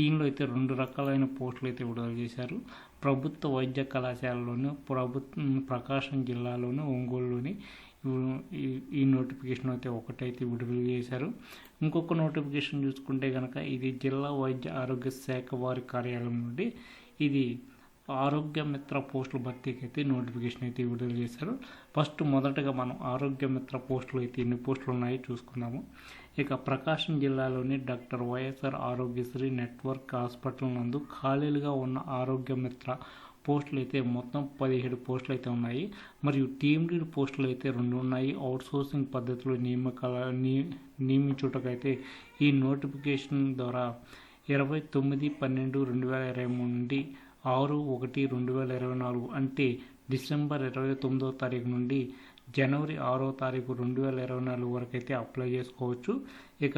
దీనిలో అయితే రెండు రకాలైన పోస్టులు అయితే విడుదల చేశారు. ప్రభుత్వ వైద్య కళాశాలలోను ప్రభుత్వ ప్రకాశం జిల్లాలోను ఒంగోలులోని ఈ- ఈ నోటిఫికేషన్ అయితే ఒకటైతే విడుదల చేశారు. ఇంకొక నోటిఫికేషన్ చూసుకుంటే కనుక ఇది జిల్లా వైద్య ఆరోగ్య శాఖ వారి కార్యాలయం నుండి ఇది ఆరోగ్య మిత్ర పోస్టుల భర్తీకి అయితే నోటిఫికేషన్ అయితే విడుదల చేశారు. ఫస్ట్ మొదటగా మనం ఆరోగ్య మిత్ర పోస్టులు అయితే ఎన్ని పోస్టులు ఉన్నాయో చూసుకుందాము. ఇక ప్రకాశం జిల్లాలోని doctor YSR Aarogyasri network hospital నందు ఖాళీలుగా ఉన్న ఆరోగ్య మిత్ర పోస్టులు అయితే మొత్తం పదిహేడు పోస్టులు అయితే ఉన్నాయి. మరియు టీమ్ లీడ్ పోస్టులు అయితే రెండు ఉన్నాయి. అవుట్ సోర్సింగ్ పద్ధతిలో నియమకాల నియమించుటకైతే ఈ నోటిఫికేషన్ ద్వారా ఇరవై తొమ్మిది పన్నెండు రెండు వేల ఇరవై మూడు నుండి ఆరు ఒకటి రెండు వేల ఇరవై నాలుగు అంటే డిసెంబర్ ఇరవై తొమ్మిదో తారీఖు నుండి జనవరి ఆరో తారీఖు రెండు వేల ఇరవై నాలుగు వరకు అయితే అప్లై చేసుకోవచ్చు. ఇక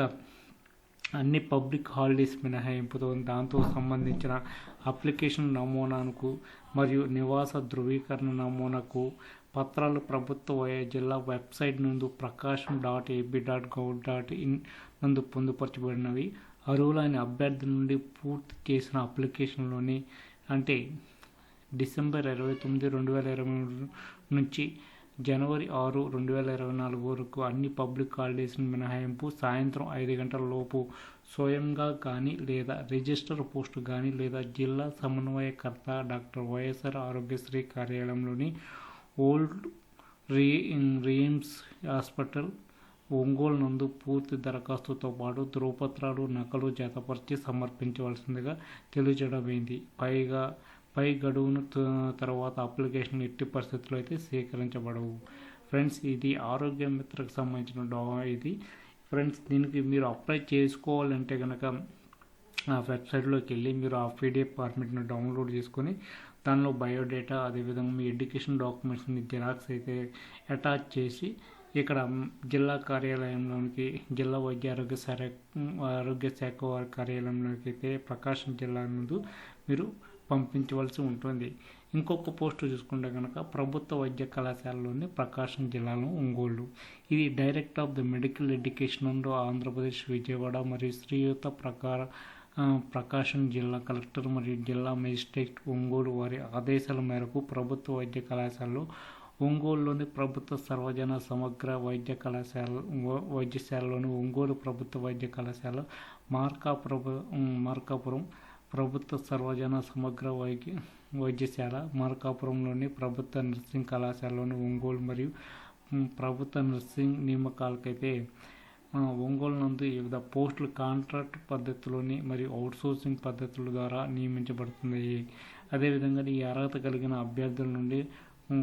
అన్ని పబ్లిక్ హాలిడేస్ మినహాయింపుతో దాంతో సంబంధించిన అప్లికేషన్ నమూనాకు మరియు నివాస ధృవీకరణ నమూనాకు పత్రాలు ప్రభుత్వ వయ- జిల్లా వెబ్సైట్ నందు Prakasam dot AP dot gov dot in నందు పొందుపరచబడినవి. అర్హులైన అభ్యర్థి నుండి పూర్తి చేసిన అప్లికేషన్లోని అంటే డిసెంబర్ ఇరవై తొమ్మిది రెండు వేల ఇరవై నుంచి జనవరి ఆరు రెండు వేల ఇరవై నాలుగు వరకు అన్ని పబ్లిక్ హాలిడేస్ మినహాయింపు సాయంత్రం ఐదు గంటల లోపు స్వయంగా కానీ లేదా రిజిస్టర్ పోస్ట్ కానీ లేదా జిల్లా సమన్వయకర్త doctor YSR Aarogyasri కార్యాలయంలోని old re RIMS hospital Ongole నందు పూర్తి దరఖాస్తుతో పాటు ధృవపత్రాలు నకలు జతపరిచి సమర్పించవలసిందిగా తెలియజేయడమైంది. పైగా పై గడువును తర్వాత అప్లికేషన్ ఎట్టి పరిస్థితుల్లో అయితే స్వీకరించబడవు ఫ్రెండ్స్ ఇది ఆరోగ్య మిత్రకు సంబంధించిన ఇది. ఫ్రెండ్స్ దీనికి మీరు అప్లై చేసుకోవాలంటే కనుక ఆ వెబ్సైట్లోకి వెళ్ళి మీరు ఆ పీడిఎఫ్ ఫార్మెట్ని డౌన్లోడ్ చేసుకొని దానిలో బయోడేటా అదేవిధంగా మీ ఎడ్యుకేషన్ డాక్యుమెంట్స్ని జిరాక్స్ అయితే అటాచ్ చేసి ఇక్కడ జిల్లా కార్యాలయంలోనికి జిల్లా వైద్య ఆరోగ్య శాఖ ఆరోగ్య శాఖ వారి కార్యాలయంలోకి అయితే ప్రకాశం జిల్లా నందు మీరు పంపించవలసి ఉంటుంది. ఇంకొక పోస్టు చూసుకుంటే కనుక ప్రభుత్వ వైద్య కళాశాలలోని ప్రకాశం జిల్లాలో ఒంగోలు. ఇది director of the medical education and Andhra Pradesh Vijayawada మరియు శ్రీయుత ప్రకార ప్రకాశం జిల్లా కలెక్టర్ మరియు జిల్లా మేజిస్ట్రేట్ ఒంగోలు వారి ఆదేశాల మేరకు ప్రభుత్వ వైద్య కళాశాలలో ఒంగోలులోని ప్రభుత్వ సర్వజన సమగ్ర వైద్య కళాశాల వైద్యశాలలోని ఒంగోలు ప్రభుత్వ వైద్య కళాశాల మార్కాపురం మార్కాపురం ప్రభుత్వ సర్వజన సమగ్ర వైద్య వైద్యశాల మార్కాపురంలోని ప్రభుత్వ నర్సింగ్ కళాశాలలోని ఒంగోలు మరియు ప్రభుత్వ నర్సింగ్ నియామకాలకైతే ఒంగోలు నందు వివిధ పోస్టులు కాంట్రాక్ట్ పద్ధతిలోని మరియు అవుట్సోర్సింగ్ పద్ధతుల ద్వారా నియమించబడుతున్నాయి. అదేవిధంగా ఈ అర్హత కలిగిన అభ్యర్థుల నుండి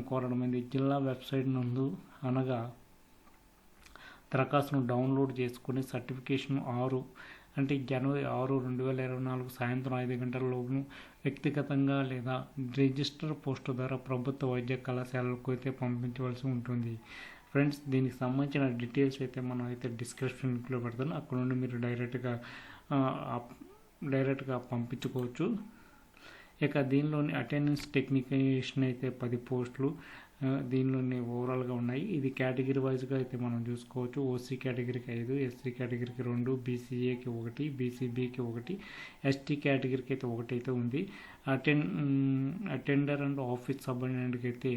కోరడమైంది జిల్లా వెబ్సైట్ నందు అనగా దరఖాస్తును డౌన్లోడ్ చేసుకుని సర్టిఫికేషన్ ఆరు అంటే జనవరి ఆరు రెండు వేల ఇరవై నాలుగు సాయంత్రం ఐదు గంటల లోపును వ్యక్తిగతంగా లేదా రిజిస్టర్ పోస్టు ద్వారా ప్రభుత్వ వైద్య కళాశాలకు అయితే పంపించవలసి ఉంటుంది. ఫ్రెండ్స్ దీనికి సంబంధించిన డీటెయిల్స్ అయితే మనం అయితే డిస్క్రిప్షన్లో పెడతాను. అక్కడ నుండి మీరు డైరెక్ట్గా డైరెక్ట్గా పంపించుకోవచ్చు. ఇక దీనిలోని అటెండెన్స్ టెక్నికేషన్ అయితే పది పోస్టులు. దీనిలోని ఓవరాల్గా ఉన్నాయి. ఇది కేటగిరీ వైజ్గా అయితే మనం చూసుకోవచ్చు. ఓసీ కేటగిరీకి ఐదు ఎస్సీ కేటగిరీకి రెండు బీసీఏకి ఒకటి బీసీబీకి ఒకటి ఎస్టీ కేటగిరీకి అయితే ఒకటి అయితే ఉంది. అటెండ్ అటెండర్ అండ్ ఆఫీస్ సబార్డినేట్కి అయితే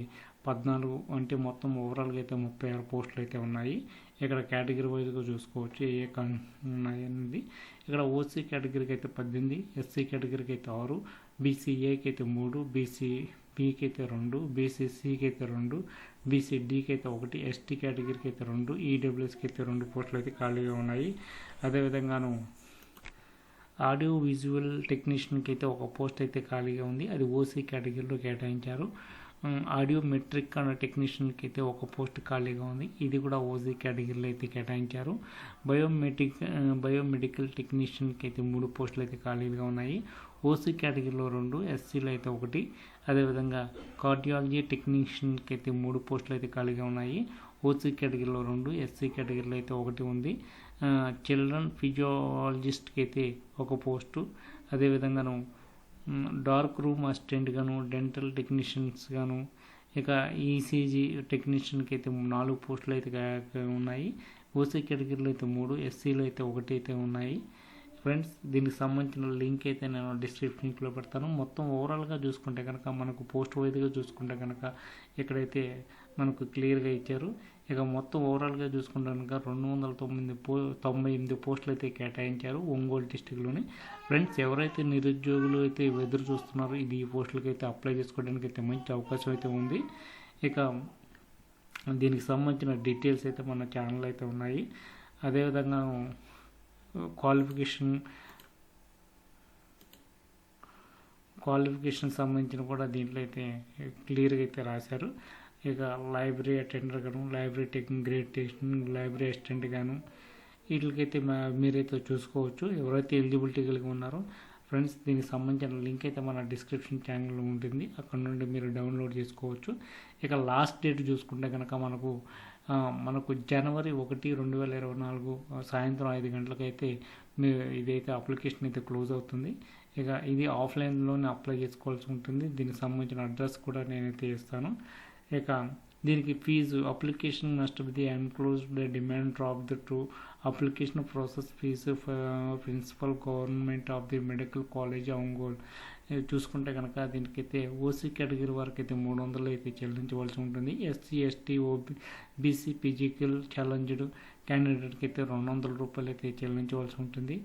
పద్నాలుగు అంటే మొత్తం ఓవరాల్గా అయితే ముప్పై ఆరు పోస్టులు అయితే ఉన్నాయి. ఇక్కడ కేటగిరీ వైజ్గా చూసుకోవచ్చు. ఏ కన్ ఉన్నాయి అనేది ఇక్కడ ఓసీ కేటగిరీకి అయితే పద్దెనిమిది ఎస్సీ కేటగిరీకి అయితే ఆరు బీసీఏకి అయితే మూడు బీసీ బీకి అయితే రెండు బీసీసీకి అయితే రెండు బీసీడీకి అయితే ఒకటి ఎస్టీ కేటగిరీకి అయితే రెండు ఈడబ్ల్యూఎస్కి అయితే రెండు పోస్టులు అయితే ఖాళీగా ఉన్నాయి. అదేవిధంగాను ఆడియో విజువల్ టెక్నీషియన్కి అయితే ఒక పోస్ట్ అయితే ఖాళీగా ఉంది. అది ఓసీ కేటగిరీలో కేటాయించారు. ఆడియో మెట్రిక్ అనే టెక్నీషియన్కి అయితే ఒక పోస్ట్ ఖాళీగా ఉంది. ఇది కూడా ఓసీ కేటగిరీలో అయితే కేటాయించారు. బయోమెటిక్ బయోమెడికల్ టెక్నీషియన్కి అయితే మూడు పోస్టులు అయితే ఖాళీగా ఉన్నాయి. ఓసీ కేటగిరీలో రెండు ఎస్సీలో అయితే ఒకటి అదేవిధంగా కార్డియాలజీ టెక్నీషియన్కి అయితే మూడు పోస్టులు అయితే ఖాళీగా ఉన్నాయి. ఓసీ కేటగిరీలో రెండు ఎస్సీ కేటగిరీలో అయితే ఒకటి ఉంది. చిల్డ్రన్ ఫిజియాలజిస్ట్కి అయితే ఒక పోస్టు. అదేవిధంగాను డార్క్ రూమ్ అసిస్టెంట్గాను డెంటల్ టెక్నీషియన్స్గాను ఇక ఈసీజీ టెక్నీషియన్కి అయితే నాలుగు పోస్టులు అయితే ఉన్నాయి. ఓసీ కేటగిరీలో అయితే మూడు ఎస్సీలో అయితే ఒకటి అయితే ఉన్నాయి. ఫ్రెండ్స్ దీనికి సంబంధించిన లింక్ అయితే నేను డిస్క్రిప్షన్లో పెడతాను. మొత్తం ఓవరాల్గా చూసుకుంటే కనుక మనకు పోస్ట్ వైజ్గా చూసుకుంటే కనుక ఇక్కడైతే మనకు క్లియర్గా ఇచ్చారు. ఇక మొత్తం ఓవరాల్గా చూసుకుంటే కనుక రెండు వందల తొమ్మిది పో తొంభై ఎనిమిది పోస్టులు అయితే కేటాయించారు ఒంగోలు డిస్టిక్లోని ఫ్రెండ్స్ ఎవరైతే నిరుద్యోగులు అయితే ఎదురు చూస్తున్నారో ఇది ఈ పోస్టులకి అయితే అప్లై చేసుకోవడానికి అయితే మంచి అవకాశం అయితే ఉంది. ఇక దీనికి సంబంధించిన డీటెయిల్స్ అయితే మన ఛానల్ అయితే ఉన్నాయి. అదేవిధంగా క్వాలిఫికేషన్ క్వాలిఫికేషన్ సంబంధించిన కూడా దీంట్లో అయితే క్లియర్గా అయితే రాశారు. ఇక లైబ్రరీ అటెండర్ గాను library technique grade technique library assistant గాను వీటికైతే మీరైతే చూసుకోవచ్చు. ఎవరైతే ఎలిజిబిలిటీ కలిగి ఉన్నారో ఫ్రెండ్స్ దీనికి సంబంధించిన లింక్ అయితే మన డిస్క్రిప్షన్ ఛానల్లో ఉంటుంది. అక్కడ నుండి మీరు డౌన్లోడ్ చేసుకోవచ్చు. ఇక లాస్ట్ డేట్ చూసుకుంటే కనుక మనకు మనకు జనవరి ఒకటి రెండు వేల ఇరవై నాలుగు సాయంత్రం ఐదు గంటలకైతే మీ ఇదైతే అప్లికేషన్ అయితే క్లోజ్ అవుతుంది. ఇక ఇది ఆఫ్లైన్లోనే అప్లై చేసుకోవాల్సి ఉంటుంది. దీనికి సంబంధించిన అడ్రస్ కూడా నేనైతే ఇస్తాను. ఇక దీనికి fee application must be the enclosed demand draft the through application process fee principal government of the medical college Ongole. చూసుకుంటే కనుక దీనికైతే ఓసీ కేటగిరీ వరకు అయితే మూడు వందలు అయితే చెల్లించవలసి ఉంటుంది. SC ST OB BC physical challenged క్యాండిడేట్కి అయితే రెండు వందల రూపాయలు అయితే చెల్లించవలసి ఉంటుంది.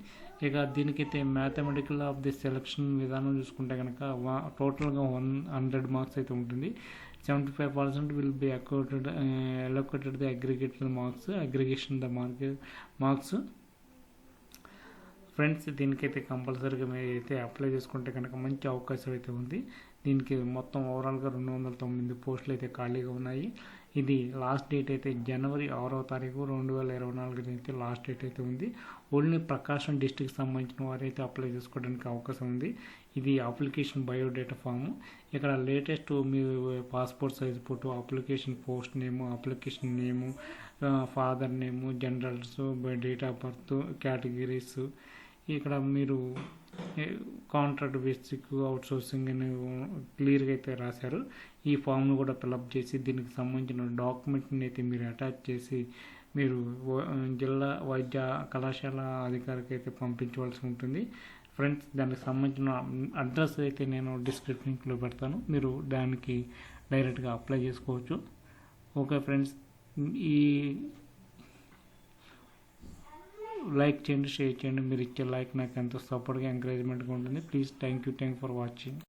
ఇక దీనికైతే మ్యాథమెటికల్ ఆఫ్ ది సెలక్షన్ విధానం చూసుకుంటే కనుక టోటల్గా వన్ హండ్రెడ్ మార్క్స్ అయితే ఉంటుంది. Seventy five percent will be accounted allocated the aggregated marks aggregation the mark marks friends దీనికైతే కంపల్సరీగా మీరు అయితే అప్లై చేసుకుంటే కనుక మంచి అవకాశం అయితే ఉంది. దీనికి మొత్తం ఓవరాల్గా రెండు వందల తొమ్మిది పోస్టులు అయితే ఖాళీగా ఉన్నాయి. ఇది లాస్ట్ డేట్ అయితే జనవరి ఆరో తారీఖు రెండు వేల ఇరవై నాలుగు అయితే లాస్ట్ డేట్ అయితే ఉంది. ఓన్లీ ప్రకాశం డిస్టిక్ సంబంధించిన వారైతే అప్లై చేసుకోవడానికి అవకాశం ఉంది. ఇది అప్లికేషన్ బయోడేటా ఫామ్. ఇక్కడ latest me passport size photo application post name application name father name generals date of birth categories. ఇక్కడ మీరు కాంట్రాక్ట్ బేసిక్ అవుట్ సోర్సింగ్ అని క్లియర్గా అయితే రాశారు. ఈ ఫామ్ను కూడా ఫిలప్ చేసి దీనికి సంబంధించిన డాక్యుమెంట్ని అయితే మీరు అటాచ్ చేసి మీరు జిల్లా వైద్య కళాశాల అధికారికి అయితే పంపించవలసి ఉంటుంది. ఫ్రెండ్స్ దానికి సంబంధించిన అడ్రస్ అయితే నేను డిస్క్రిప్షన్లో పెడతాను. మీరు దానికి డైరెక్ట్గా అప్లై చేసుకోవచ్చు. ఓకే ఫ్రెండ్స్ ఈ లైక్ చేయండి షేర్ చేయండి. మీరు ఇచ్చే లైక్ నాకు ఎంతో సపోర్ట్గా ఎంకరేజ్మెంట్గా ఉంటుంది. Please thank you thank for watching